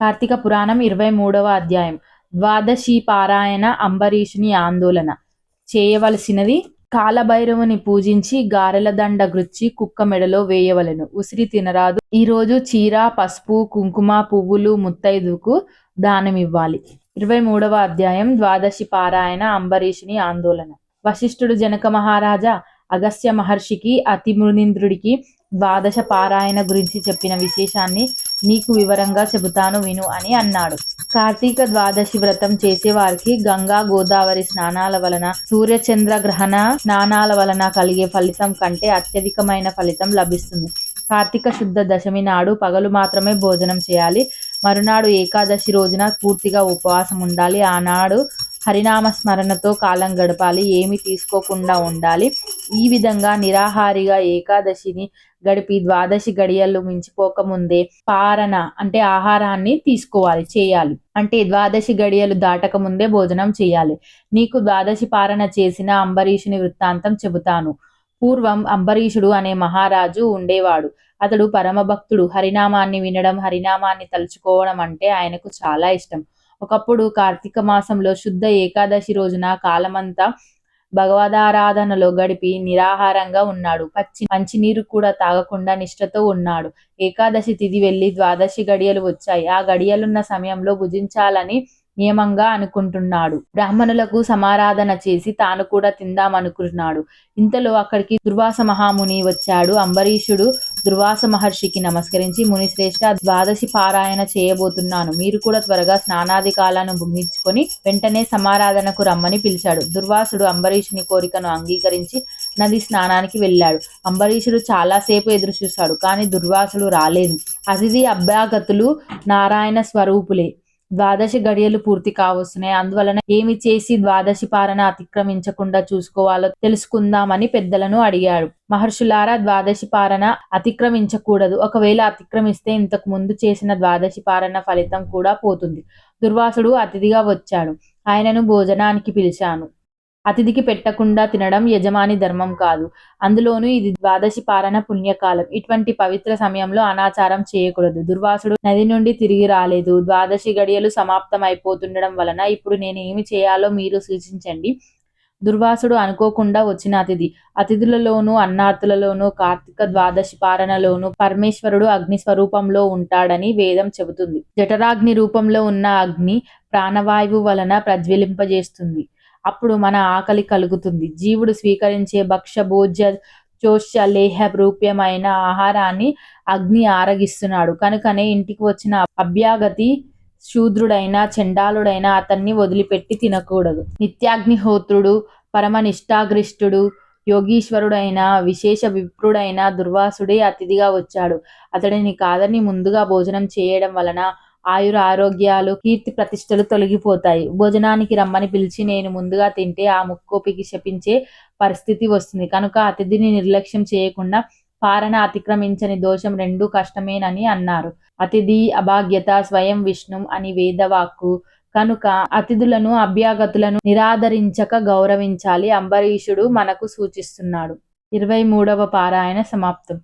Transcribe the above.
కార్తీక పురాణం ఇరవై మూడవ అధ్యాయం. ద్వాదశి పారాయణ అంబరీషుని ఆందోళన. చేయవలసినది కాలభైరవుని పూజించి గారెల దండ గృచ్చి కుక్క మెడలో వేయవలెను. ఉసిరి తినరాదు. ఈ రోజు చీర పసుపు కుంకుమ పువ్వులు ముత్తైదుకు దానమివ్వాలి. ఇరవై మూడవ అధ్యాయం. ద్వాదశి పారాయణ అంబరీషుని ఆందోళన. వశిష్ఠుడు జనక మహారాజా అగస్త్య మహర్షికి అతి మునీంద్రుడికి ద్వాదశ పారాయణ గురించి చెప్పిన విశేషాన్ని నీకు వివరంగా చెబుతాను విను అని అన్నాడు. కార్తీక ద్వాదశి వ్రతం చేసే వారికి గంగా గోదావరి స్నానాల వలన సూర్య చంద్ర గ్రహణ స్నానాల వలన కలిగే ఫలితం కంటే అత్యధికమైన ఫలితం లభిస్తుంది. కార్తీక శుద్ధ దశమి నాడు పగలు మాత్రమే భోజనం చేయాలి. మరునాడు ఏకాదశి రోజున పూర్తిగా ఉపవాసం ఉండాలి. ఆనాడు హరినామ స్మరణతో కాలం గడపాలి. ఏమి తీసుకోకుండా ఉండాలి. ఈ విధంగా నిరాహారిగా ఏకాదశిని గడిపి ద్వాదశి గడియలు మించిపోకముందే పారణ అంటే ఆహారాన్ని తీసుకోవాలి చేయాలి. అంటే ద్వాదశి గడియలు దాటక ముందే భోజనం చేయాలి. నీకు ద్వాదశి పారణ చేసిన అంబరీషుని వృత్తాంతం చెబుతాను. పూర్వం అంబరీషుడు అనే మహారాజు ఉండేవాడు. అతడు పరమభక్తుడు. హరినామాన్ని వినడం హరినామాన్ని తలుచుకోవడం అంటే ఆయనకు చాలా ఇష్టం. ఒకప్పుడు కార్తీక మాసంలో శుద్ధ ఏకాదశి రోజున కాలమంతా భగవదారాధనలో గడిపి నిరాహారంగా ఉన్నాడు. పచ్చి మంచినీరు కూడా తాగకుండా నిష్ఠతో ఉన్నాడు. ఏకాదశి తిథి వెళ్ళి ద్వాదశి గడియలు వచ్చాయి. ఆ గడియలున్న సమయంలో భుజించాలని నియమంగా అనుకుంటున్నాడు. బ్రాహ్మణులకు సమారాధన చేసి తాను కూడా తిందామనుకున్నాడు. ఇంతలో అక్కడికి దుర్వాస మహాముని వచ్చాడు. అంబరీషుడు దుర్వాస మహర్షికి నమస్కరించి మునిశ్రేష్ఠ ద్వాదశి పారాయణ చేయబోతున్నాను. మీరు కూడా త్వరగా స్నానాది కాలాన్ని ముగించుకొని వెంటనే సమారాధనకు రమ్మని పిలిచాడు. దుర్వాసుడు అంబరీషుని కోరికను అంగీకరించి నది స్నానానికి వెళ్ళాడు. అంబరీషుడు చాలాసేపు ఎదురు చూశాడు కానీ దుర్వాసుడు రాలేదు. అతిథి అభ్యాగతులు నారాయణ స్వరూపులే. ద్వాదశి గడియలు పూర్తి కావస్తున్నాయి. అందువలన ఏమి చేసి ద్వాదశి పారణ అతిక్రమించకుండా చూసుకోవాలో తెలుసుకుందామని పెద్దలను అడిగాడు. మహర్షులారా ద్వాదశి పారణ అతిక్రమించకూడదు. ఒకవేళ అతిక్రమిస్తే ఇంతకు ముందు చేసిన ద్వాదశి పారణ ఫలితం కూడా పోతుంది. దుర్వాసుడు అతిథిగా వచ్చాడు. ఆయనను భోజనానికి పిలిచాను. అతిథికి పెట్టకుండా తినడం యజమాని ధర్మం కాదు. అందులోనూ ఇది ద్వాదశి పారణ పుణ్యకాలం. ఇటువంటి పవిత్ర సమయంలో అనాచారం చేయకూడదు. దుర్వాసుడు నది నుండి తిరిగి రాలేదు. ద్వాదశి గడియలు సమాప్తం అయిపోతుండడం వలన ఇప్పుడు నేను ఏమి చేయాలో మీరు సూచించండి. దుర్వాసుడు అనుకోకుండా వచ్చిన అతిథి. అతిథులలోనూ అన్నార్థులలోనూ కార్తీక ద్వాదశి పారణలోనూ పరమేశ్వరుడు అగ్ని స్వరూపంలో ఉంటాడని వేదం చెబుతుంది. జఠరాగ్ని రూపంలో ఉన్న అగ్ని ప్రాణవాయువు వలన ప్రజ్వలింపజేస్తుంది. అప్పుడు మన ఆకలి కలుగుతుంది. జీవుడు స్వీకరించే భక్ష భోజ్య చోష్య లేహ రూప్యమైన ఆహారాన్ని అగ్ని ఆరగిస్తున్నాడు. కనుకనే ఇంటికి వచ్చిన అభ్యాగతి శూద్రుడైన చండాలుడైన అతన్ని వదిలిపెట్టి తినకూడదు. నిత్యాగ్నిహోత్రుడు పరమనిష్టాగ్రిష్టుడు యోగీశ్వరుడైన విశేష విప్రుడైన దుర్వాసుడే అతిథిగా వచ్చాడు. అతడిని కాదని ముందుగా భోజనం చేయడం వలన ఆయుర ఆరోగ్యాలు కీర్తి ప్రతిష్టలు తొలగిపోతాయి. భోజనానికి రమ్మని పిలిచి నేను ముందుగా తింటే ఆ ముక్కోపికి శపించే పరిస్థితి వస్తుంది. కనుక అతిథిని నిర్లక్ష్యం చేయకుండా పారణ అతిక్రమించని దోషం రెండు కష్టమేనని అన్నారు. అతిథి అభాగ్యత స్వయం విష్ణు అని వేదవాక్కు. కనుక అతిథులను అభ్యాగతులను నిరాదరించక గౌరవించాలి అంబరీషుడు మనకు సూచిస్తున్నాడు. ఇరవై మూడవ పారాయణ సమాప్తం.